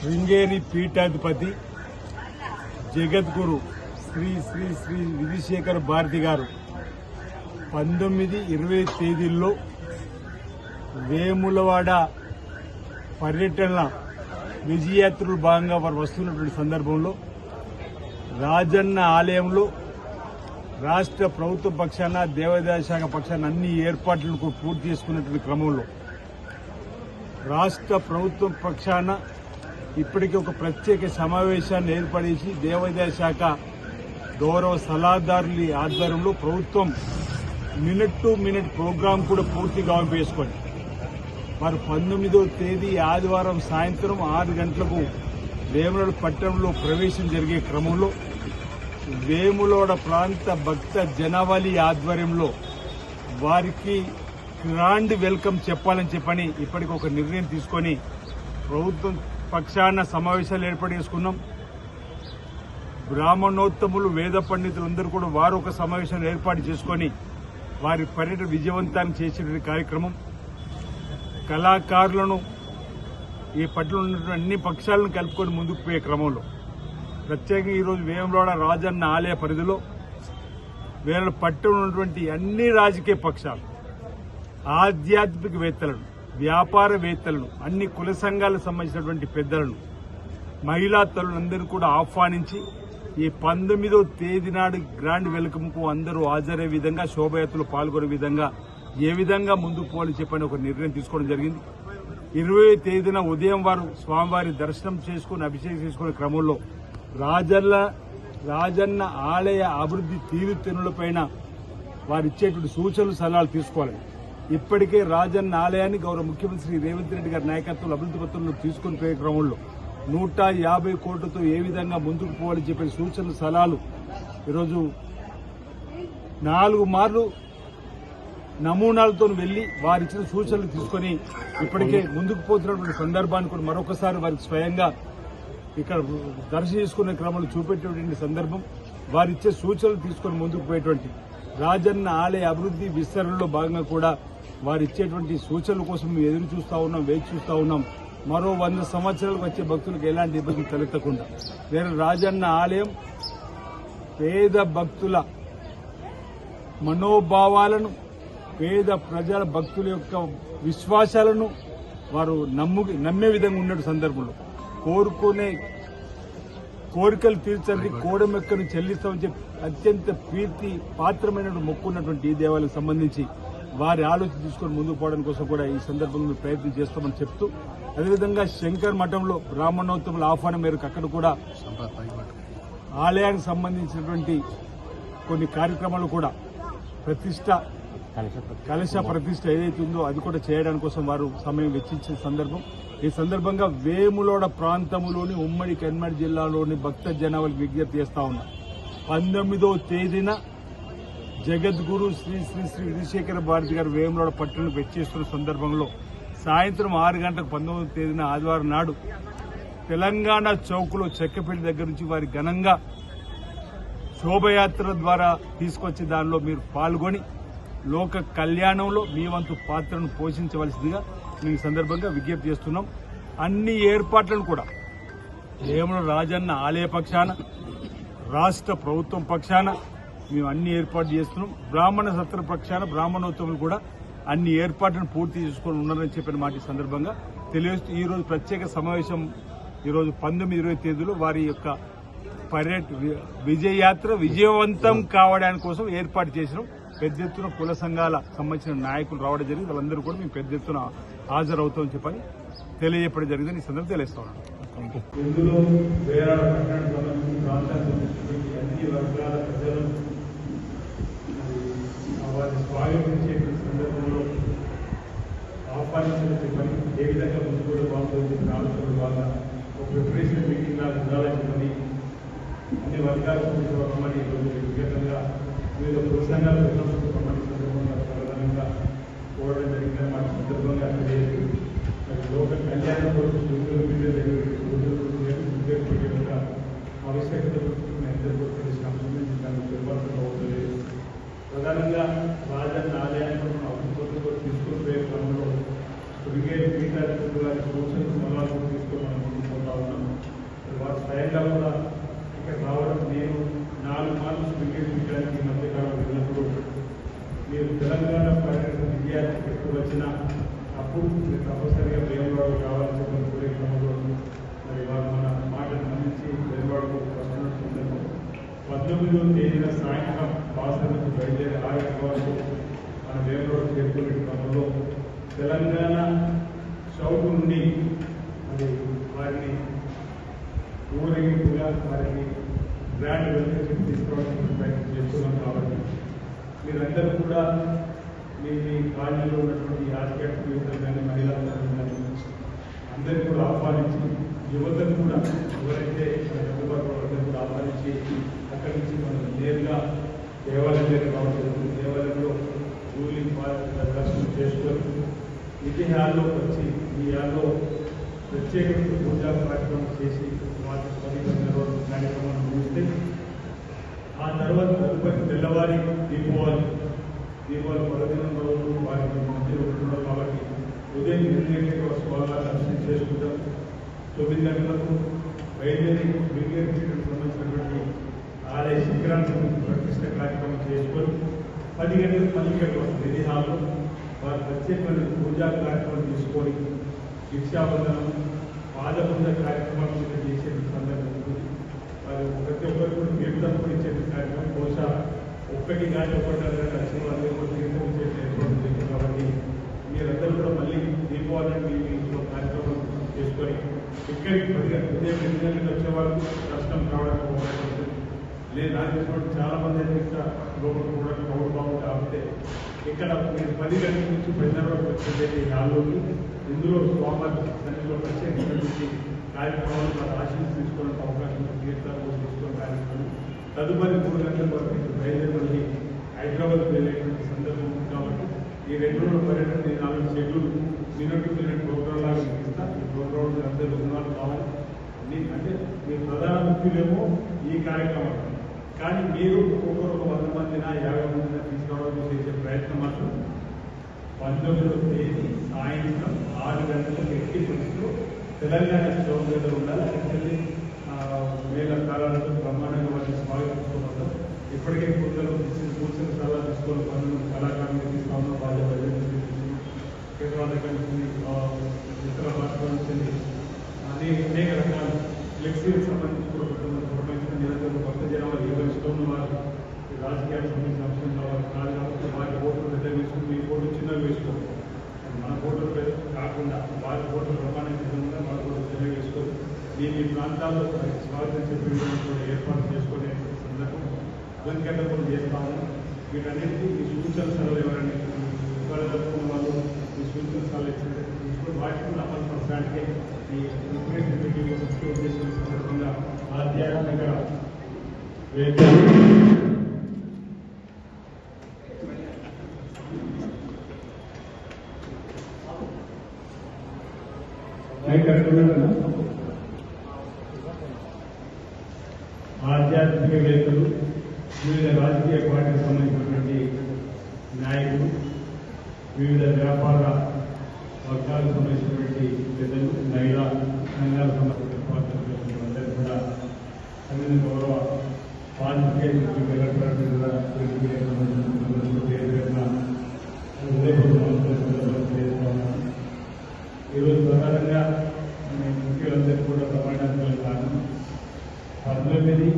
శృంగేరి పీఠాధిపతి జగద్గురు శ్రీ శ్రీ శ్రీ విధిశేఖర్ భారతి గారు పంతొమ్మిది ఇరవై తేదీల్లో వేములవాడ పర్యటన విజయయాత్రలు భాగంగా వారు వస్తున్నటువంటి సందర్భంలో రాజన్న ఆలయంలో రాష్ట్ర ప్రభుత్వ పక్షాన దేవాదాయ శాఖ పక్షాన అన్ని ఏర్పాట్లను పూర్తి చేసుకున్నటువంటి క్రమంలో రాష్ట్ర ప్రభుత్వం పక్షాన ఇప్పటికీ ఒక ప్రత్యేక సమావేశాన్ని ఏర్పడేసి దేవాదాయ శాఖ గౌరవ సలహాదారుల ఆధ్వర్యంలో ప్రభుత్వం మినిట్ టు మినిట్ ప్రోగ్రాం కూడా పూర్తిగా వేసుకోండి మరి పంతొమ్మిదో తేదీ ఆదివారం సాయంత్రం ఆరు గంటలకు వేములవాడ పట్టణంలో ప్రవేశం జరిగే క్రమంలో వేములోడ ప్రాంత భక్త జనావళి ఆధ్వర్యంలో వారికి గ్రాండ్ వెల్కమ్ చెప్పాలని చెప్పని ఇప్పటికి ఒక నిర్ణయం తీసుకొని ప్రభుత్వం పక్షాన సమావేశాలు ఏర్పాటు చేసుకున్నాం. బ్రాహ్మణోత్తములు వేద పండితులు అందరూ కూడా వారు ఒక సమావేశాన్ని ఏర్పాటు చేసుకొని వారి పర్యటన విజయవంతాన్ని చేసిన కార్యక్రమం. కళాకారులను ఈ పట్ల ఉన్నటువంటి అన్ని పక్షాలను కలుపుకొని ముందుకు పోయే క్రమంలో. ప్రత్యేకంగా ఈరోజు వేములవాడ రాజన్న ఆలయ పరిధిలో వేరే పట్టు ఉన్నటువంటి అన్ని రాజకీయ పక్షాలు ఆధ్యాత్మికవేత్తలను వ్యాపారవేత్తలను అన్ని కుల సంఘాలకు సంబంధించినటువంటి పెద్దలను మహిళా తల్లులందరూ కూడా ఆహ్వానించి ఈ పంతొమ్మిదో తేదీ నాడు గ్రాండ్ వెల్కమ్కు అందరూ హాజరయ్యే విధంగా శోభయాత్రలు పాల్గొనే విధంగా ఏ విధంగా ముందుకు పోవాలని చెప్పని ఒక నిర్ణయం తీసుకోవడం జరిగింది. ఇరవై తేదీన ఉదయం వారు స్వామివారి దర్శనం చేసుకుని అభిషేకం చేసుకునే క్రమంలో రాజన్న రాజన్న ఆలయ అభివృద్ధి తీరుతెన్నులపైన వారు ఇచ్చేటువంటి సూచనలు సలహాలు తీసుకోవాలి. ఇప్పటికే రాజన్న ఆలయాన్ని గౌరవ ముఖ్యమంత్రి శ్రీ రేవంత్ రెడ్డి గారి నాయకత్వంలో అభివృద్ధి పత్రంలో తీసుకుని పోయే క్రమంలో నూట యాభై కోట్లతో ఏ విధంగా ముందుకు పోవాలని చెప్పే సూచనలు సలహాలు. ఈరోజు నాలుగు మార్లు నమూనాలతో వెళ్ళి వారిచ్చిన సూచనలు తీసుకొని ఇప్పటికే ముందుకు పోతున్నటువంటి సందర్భాన్ని కూడా మరొకసారి వారికి స్వయంగా ఇక్కడ దర్శించుకునే చేసుకునే క్రమంలో చూపెట్టేటువంటి సందర్భం. వారిచ్చే సూచనలు తీసుకొని ముందుకు పోయేటువంటి రాజన్న ఆలయ అభివృద్ధి విస్తరణలో భాగంగా కూడా వారు ఇచ్చేటువంటి సూచనల కోసం మేము ఎదురు చూస్తూ ఉన్నాం వేచి చూస్తా ఉన్నాం. మరో వంద సంవత్సరాలకు వచ్చే భక్తులకు ఎలాంటి ఇబ్బంది తలెత్తకుండా. వేరే రాజన్న ఆలయం పేద భక్తుల మనోభావాలను పేద ప్రజల భక్తుల యొక్క విశ్వాసాలను వారు నమ్ము నమ్మే విధంగా ఉన్న సందర్భంలో కోరుకునే కోరికలు తీర్చండి కోడమెక్కను చెల్లిస్తామని చెప్పి అత్యంత ప్రీతి పాత్రమైన మొక్కున్నటువంటి ఈ దేవాలయం సంబంధించి వారి ఆలోచన తీసుకొని ముందుకు పోవడం కోసం కూడా ఈ సందర్భంగా ప్రయత్నం చేస్తామని చెప్తూ అదేవిధంగా శంకర్ మఠంలో బ్రాహ్మణోత్తముల ఆహ్వానం మేరకు అక్కడ కూడా ఆలయానికి సంబంధించినటువంటి కొన్ని కార్యక్రమాలు కూడా ప్రతిష్ట కలశ ప్రతిష్ట ఏదైతే ఉందో అది కూడా చేయడానికి కోసం వారు సమయం వెచ్చించిన సందర్భం. ఈ సందర్భంగా వేములోడ ప్రాంతంలోని ఉమ్మడి కన్మడి జిల్లాలోని భక్త జనాలకు విజ్ఞప్తి చేస్తా ఉన్నా. పంతొమ్మిదో తేదీన జగద్గురు శ్రీ శ్రీ శ్రీ విధుశేఖర భారతి గారు వేములోడ పట్టణం వెచ్చేస్తున్న సందర్భంలో సాయంత్రం ఆరు గంటలకు పంతొమ్మిది తేదీన ఆదివారం నాడు తెలంగాణ చౌక్లో చెక్కపల్లి దగ్గర నుంచి వారి ఘనంగా శోభయాత్ర ద్వారా తీసుకొచ్చే దానిలో మీరు పాల్గొని లోక కళ్యాణంలో మీ వంతు పాత్రను పోషించవలసిందిగా మేము సందర్భంగా విజ్ఞప్తి చేస్తున్నాం. అన్ని ఏర్పాట్లను కూడా వేముల రాజన్న ఆలయ పక్షాన రాష్ట్ర ప్రభుత్వం పక్షాన మేము అన్ని ఏర్పాటు చేస్తున్నాం. బ్రాహ్మణ సత్ర పక్షాన బ్రాహ్మణోత్సవం కూడా అన్ని ఏర్పాట్లను పూర్తి చేసుకొని ఉన్నారని చెప్పిన మాట సందర్భంగా తెలియజేస్తూ ఈరోజు ప్రత్యేక సమావేశం ఈరోజు పంతొమ్మిది ఇరవై తేదీలో వారి యొక్క పర్యట విజయయాత్ర విజయవంతం కావడానికి కోసం ఏర్పాటు చేసినాం. పెద్ద ఎత్తున కుల సంఘాల సంబంధించిన నాయకులు రావడం జరిగింది. వాళ్ళందరూ కూడా మేము పెద్ద ఎత్తున హాజరవుతామని చెప్పని తెలియజెప్పడం జరిగిందని ఈ సందర్భంగా తెలియస్తా ఉన్నాను ఇందులో వేరే సంబంధించిన ప్రాంతానికి అన్ని వర్గాల ప్రజలు వారిని స్వాగతించే సందర్భంలో ఆహ్వానించిన పని ఏ విధంగా ముందుకు బాగుంటుంది ఆలోచన బాగా ఒక ప్రిపరేషన్ మీటింగ్ లాగా ఉండాలని చెప్పని అన్ని వర్గాలకు సంబంధించిన ఈరోజు వ్యక్తిగతంగా వివిధ పురుషంగాలు సంబంధించిన సందర్భంగా ప్రధానంగా కోరడం జరిగిందని మాట సందర్భంగా తెలియదు మరి లోక కళ్యాణం కొరకు ఉద్యోగ విద్య ఉద్యోగ ఆవశ్యకత ఇద్దరు కూడా తెలిసిన దానికి నిర్వర్తన అవుతుంది ప్రధానంగా రాజన్న ఆలయానికి కూడా మనం అభివృద్ధి తీసుకుని క్రమంలో శృంగేరి అధికారులు గారి సూచనలు సలహాలు తీసుకొని మనం ముందుకుంటా పోతా ఉన్నాం వారి స్వయంగా కూడా ఇక్కడ రావడం నేను నాలుగు మార్లు బ్రిగేడ్ చేయడానికి ఈ మధ్యకాలం వెళ్ళినప్పుడు మీరు తెలంగాణ పర్యటన విద్యార్థి ఎప్పుడు వచ్చినా అప్పుడు మీరు తప్పనిసరిగా వేమవాడు కావాలని చెప్పిన కార్యక్రమంలో మరి వారు మన మాటను అందించి వేమవాడకు వస్తున్నట్టు పంతొమ్మిదవ తేదీన సాయంత్రం బాసర నుంచి బయలుదేరి ఆరు వరకు మన వేమవాడు క్రమంలో తెలంగాణ చౌక్ నుండి మరి వారిని ఊరేగింపుగా వారిని గ్రాండ్ వెల్కమ్ తీసుకోవడానికి ప్రయత్నం చేస్తున్నాం కాబట్టి మీరందరూ కూడా మీ మీ కాలనీలో ఉన్నటువంటి రాజకీయ కానీ మహిళలందరూ కానీ అందరినీ కూడా ఆహ్వానించి యువతను కూడా ఎవరైతే అందుబాటులో కూడా ఆహ్వానించి అక్కడి నుంచి మనం నేరుగా దేవాలయం దగ్గర కావచ్చు దేవాలయంలో రూలింగ్ పార్టీ దర్శనం చేసుకొని ఇది హాల్లో వచ్చి ఈ హాల్లో ప్రత్యేక పూజా కార్యక్రమం చేసి వాటి పది రోజు కార్యక్రమాన్ని ముగిస్తే ఆ తర్వాత తదుపరి తెల్లవారి దీపావళి. దీపావళి పర్వదినం రోజులు వారికి మధ్యలో ఉంటున్నాం కాబట్టి ఉదయం ఎనిమిది గంటలకు స్వాగత దర్శనం చేసుకుంటాం. తొమ్మిది గంటలకు బయలుదేరి మిగిలిన సంబంధించినటువంటి ఆలయ శిఖరానికి ప్రతిష్ట కార్యక్రమం చేసుకొని పది గంటలకు మళ్ళీ ఇక్కడికి వస్తుంది. నిధి హాల్లో వారు ప్రత్యేకమైన పూజా కార్యక్రమం తీసుకొని శిక్షాబంధనం పాదపూజ కార్యక్రమాలు ఇక్కడ చేసే సందర్భం ఉంటుంది మరి ప్రతి ఒక్కరు కూడా మేము తరపున ఇచ్చే కార్యక్రమం బహుశా ఒక్కటి కానీ ఒకటి కానీ వచ్చిన వాళ్ళు కూడా తీర్థం చేసే ఏర్పాటు చేశారు కాబట్టి మీరందరూ కూడా మళ్ళీ దీపావళి మీ మీ ఇంట్లో కార్యక్రమం చేసుకొని ఇక్కడికి పది గంటల ఉదయం ఎనిమిది గంటలకు వచ్చే వాళ్ళకు దర్శనం కావడానికి అవకాశం ఉంటుంది లేదు నాకు తెలిసినటువంటి చాలా మంది అయితే ఇక్కడ లోపల కూడా క్రౌడ్ బాగుంది కాబట్టి ఇక్కడ మీరు పది గంటల నుంచి పదిన్నర వరకు వచ్చేది ఈ హాల్లోకి ఇందులో స్వామి సన్నిధిలో నుంచి కార్యక్రమాలు మన ఆశీస్సు తీసుకోవడానికి అవకాశం తీర్థాలు తీసుకునే కార్యక్రమం తదుపరి మూడు గంటల వరకు ఇక్కడ బయలుదేరి మళ్ళీ హైదరాబాద్ వెళ్ళేటువంటి సందర్భం ఉంది కాబట్టి ఈ రెండు రోజుల పర్యటన నేను నాలుగు షెడ్యూల్ మినిట్ మినిట్ ప్రోగ్రామ్ లాగా ఇస్తా ఈ ప్రోగ్రామ్ అందరూ ఉన్నవాళ్ళు కావాలి. నీ- అంటే మీ ప్రధాన ముఖ్యులేమో ఈ కార్యక్రమం కానీ మీరు ఒక్కొక్కరు ఒక వంద మందిన యాభై మందిన తీసుకోవడం చేసే ప్రయత్నం మాత్రం పంతొమ్మిదవ తేదీ సాయంత్రం ఆరు గంటలకు ఎట్టి పరిస్థితిలో తెలంగాణ స్టోర్ మీద ఉండాలి అక్కడికి వేల కాలాలతో బ్రహ్మాండంగా వాటిని స్వాగతించుకోవడం ఇప్పటికే కూర్చొని కూర్చున్న స్థలాలు తీసుకొని పనులు కళాకారులు తీసుకోవడం బాధ్యత కేరళ దగ్గర నుంచి ఆ, ఇతర రాష్ట్రాల నుంచి అనేక అనేక రకాల ఫ్లెక్సీలకు సంబంధించి కూడా కొంతమంది పురమాయించిన నిరంతరం భక్త జనాలు ఎవరు ఇష్టం ఉన్న వారు ఈ రాజకీయాలకు సంబంధించిన అంశం కావాలి కాదు కాబట్టి వారి ఓట్లు పెద్ద వేసుకుని మీ ఓట్లు చిన్నవి వేసుకోండి మన ఓట్లు పెద్ద కాకుండా వారి ఓట్లు ప్రమాణించకుండా మన ఓట్లు చిన్నవి వేసుకోండి మీ మీ ప్రాంతాల్లో స్వాగతం చెప్పే విధంగా కూడా ఏర్పాటు చేసుకునే సందర్భం వెంకట కూడా చేస్తాము. వీటన్నిటికీ ఈ సూచన సలహా ఎవరండి? ఇవాళ జరుపుకున్న వాళ్ళు ఈ సూచన సలహా ఇచ్చారు. ఇప్పుడు వాటిని కూడా అమలు పరచడానికి ఈ రిక్రూట్మెంట్ కమిటీలో ముఖ్య ఉద్దేశం సందర్భంగా ఆధ్యాత్మిక ఆధ్యాత్మికవేత్తలు వివిధ రాజకీయ పార్టీకి సంబంధించినటువంటి నాయకులు వివిధ వ్యాపార వర్గాలకు సంబంధించినటువంటి పెద్దలు మహిళా సంఘాలకు సంబంధించిన పార్టీలు అందరూ కూడా సంఘం గౌరవ పాత్రికేయ వెళ్ళటువంటి కూడా ఈరోజు ప్రధానంగా మన ముఖ్యులందరూ కూడా ప్రమాణాత్మక కారణం పంతొమ్మిది